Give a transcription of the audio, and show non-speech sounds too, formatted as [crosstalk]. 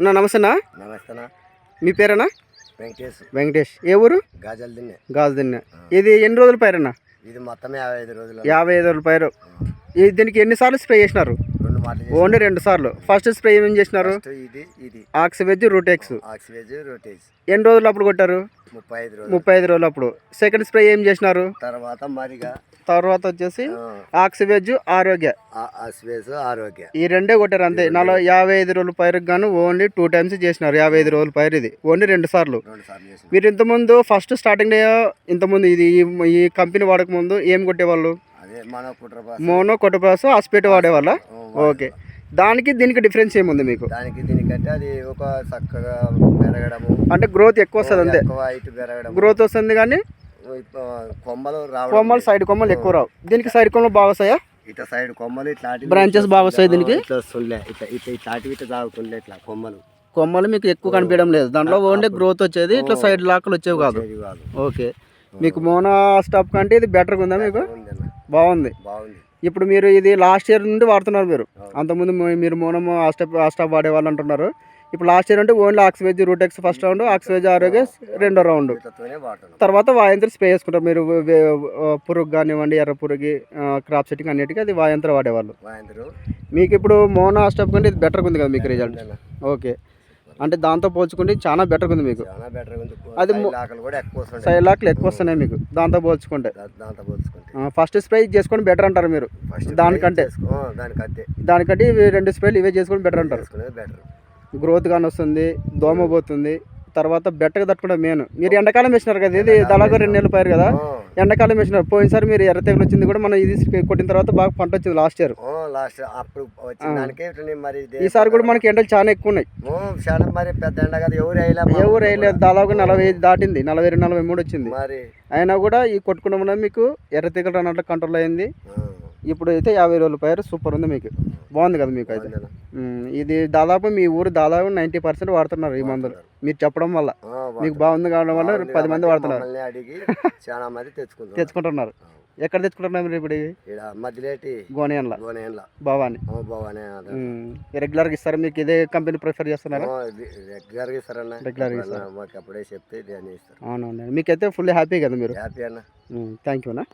అన్నా నమస్తే అన్నా నమస్తేనా? మీ పేరేనా? వెంకటేష్. వెంకటేష్. ఏ ఊరు? గాజల్ దిన్నే. గాజు దిన్న. ఇది ఎన్ని రోజుల పైరన్నా ఇది మొత్తం యాభై ఐదు రోజులు యాభై ఐదు రోజుల పైరు. ఇది దీనికి ఎన్నిసార్లు స్ప్రే చేసినారు? రెండు మాటలు ఓన్లీ రెండు సార్లు. ఫస్ట్ స్ప్రే ఏం చేసినారు? ఇది ఇది. ఆక్సివెజ్ రూటెక్స్. ఆక్సివేజ్ రోటేజ్ ఎన్ని రోజులు అప్పుడు కొట్టారు? ముప్పై ఐదు రోజులు. ముప్పై ఐదు రోజులు అప్పుడు సెకండ్ స్ప్రే ఏం చేసినారు? తర్వాత మరిగా తర్వాత వచ్చేసి ఆక్సివెజ్ ఆరోగ్య. ఆక్సివేజ్ ఆరోగ్య. ఈ రెండే కొట్టారు అంతే నలభై యాభై ఐదు రోజుల పైరుకి గాను ఓన్లీ టూ టైమ్స్ చేసినారు. యాభై ఐదు రోజుల పైరు ఇది. ఓన్లీ రెండు సార్లు. మీరు ఇంతకుముందు ఫస్ట్ స్టార్టింగ్ డే ఇంతకుముందు ఇది ఈ- ఈ కంపెనీ వాడక ముందు ఏం కొట్టేవాళ్ళు? మన కొట్టప్రాస్ హాస్పిట వాడేవాళ్ళ? ఓకే దానికి దీనికి డిఫరెన్స్ ఏముంది మీకు? దానికి దీనికంటే అది ఒక చక్కగా పెరగడము. అంటే గ్రోత్ ఎక్కువ వస్తుంది అంతే. ఎక్కువ హైట్ పెరగడం గ్రోత్ వస్తుంది కానీ కొమ్మలు రావడం కొమ్మలు సైడ్ కొమ్మలు ఎక్కువ రావు. దీనికి సైడ్ కొమ్మలు బాగా వస్తాయా? ఇట్లా సైడ్ కొమ్మలు ఇట్లా Branches బాగా వస్తాయి దీనికి? ఇట్లా వస్తుండే. ఇట్లా ఇట్లా ఇట్లాంటివి ఇట్లా తాగుతుండే ఇట్లా కొమ్మలు. కొమ్మలు మీకు ఎక్కువ కనిపించడం లేదు. దాంట్లో ఓన్లీ గ్రోత్ వచ్చేది ఇట్లా సైడ్ లాక్లు వచ్చేవి కాదు. ఓకే. మీకు మోనో స్టాప్ కంటే ఇది బెటర్గా ఉందా మీకు. బాగుంది. బాగుంది. ఇప్పుడు మీరు ఇది లాస్ట్ ఇయర్ నుండి వాడుతున్నారు మీరు. అంతకుముందు మీరు మోనో ఆస్టాప్ ఆస్టాప్ వాడేవాళ్ళు అంటున్నారు ఇప్పుడు లాస్ట్ ఇయర్ అంటే ఓన్లీ ఆక్సివేజ్ రూటెక్స్ ఫస్ట్ రౌండ్ ఆక్సివేజ్ ఆరోగ్య రెండో రౌండ్. తర్వాత వాయంత్రం స్ప్రే చేసుకుంటారు. మీరు పురుగు కానివ్వండి ఎర్ర పురుగు క్రాప్ సెట్టింగ్ అన్నిటికీ అది వాయంత్రం వాడేవాళ్ళు. మీకు ఇప్పుడు మోనో ఆస్టాప్ కంటే ఇది బెటర్గా ఉంది కదా మీకు రిజల్ట్ ఓకే. అంటే దాంతో పోల్చుకుంటే చాలా బెటర్గా ఉంది మీకు. చాలా బెటర్ ఉంది. అది అది ము- లాకలు కూడా ఎక్కువ వస్తుండే సైడ్ లాక్లు ఎక్కువ వస్తున్నాయి మీకు దాంతో పోల్చుకుంటే. దా- దాంతో పోల్చుకుంటే. ఫస్ట్ స్ప్రే చేసుకొని బెటర్ అంటారు మీరు. ఫస్ట్ దానికంటే? దానికంటే దానికంటే ఇవి రెండు స్ప్రేలు ఇవే చేసుకొని బెటర్ అంటారు. చేసుకునేది బెటర్ గ్రోత్ కానీ వస్తుంది దోమ పోతుంది తర్వాత బెట్టగా తట్టుకుంటే మెయిన్ మీరు ఎండాకాలం వేసినారు కదా ఇది దాదాపు రెండు నెలలు పోయారు కదా. ఎండాకాలం వేసినారు. పోయినసారి మీరు ఎర్ర తెగులు వచ్చింది కూడా మనం ఇది కొట్టిన తర్వాత బాగా పంట వచ్చింది లాస్ట్ ఇయర్ లాస్ట్ అప్పుడు వచ్చిన దానికే మరి ఈసారి కూడా మనకి ఎండలు చాలా ఎక్కువ ఉన్నాయి చాలా మరి పెద్ద ఎండ కదా. ఎవరు వేయలే మా ఎవరు వేయలేదు. దాదాపు నలభై ఐదు దాటింది. నలభై రెండు నలభై మూడు వచ్చింది. మరి అయినా కూడా ఈ కొట్టుకున్న మీకు ఎర్ర తెగులు రానట్లు కంట్రోల్ అయింది. ఇప్పుడు అయితే యాభై రోజుల పైరు సూపర్ ఉంది మీకు. బాగుంది కదా మీకు అయితే. ఇది దాదాపు మీ ఊరు దాదాపు నైంటీ పర్సెంట్ వాడుతున్నారు ఈ మందులు. మీరు చెప్పడం వల్ల. మీకు. బాగుంది కావడం వల్ల పది మంది వాడుతున్నారు. [laughs] తెచ్చుకుంటున్నారు. ఎక్కడ తెచ్చుకుంటున్నారు మీరు ఇప్పుడు ఇవి? ఇక్కడ మధ్యలేటి గోనియన్ల గోనేన్ల భవాని. బాగానే రెగ్యులర్గా ఇస్తారు? మీకు ఇదే కంపెనీ ప్రిఫర్ చేస్తున్నారా? రెగ్యులర్గా ఇస్తారన్న. Regular గా ఎప్పుడన్నా మాకు అప్పుడే చెప్తే దాన్ని ఇస్తారు. అవునండి మీకైతే ఫుల్ హ్యాపీ కదా మీరు? హ్యాపీ అన్న. థ్యాంక్ యూ అన్న.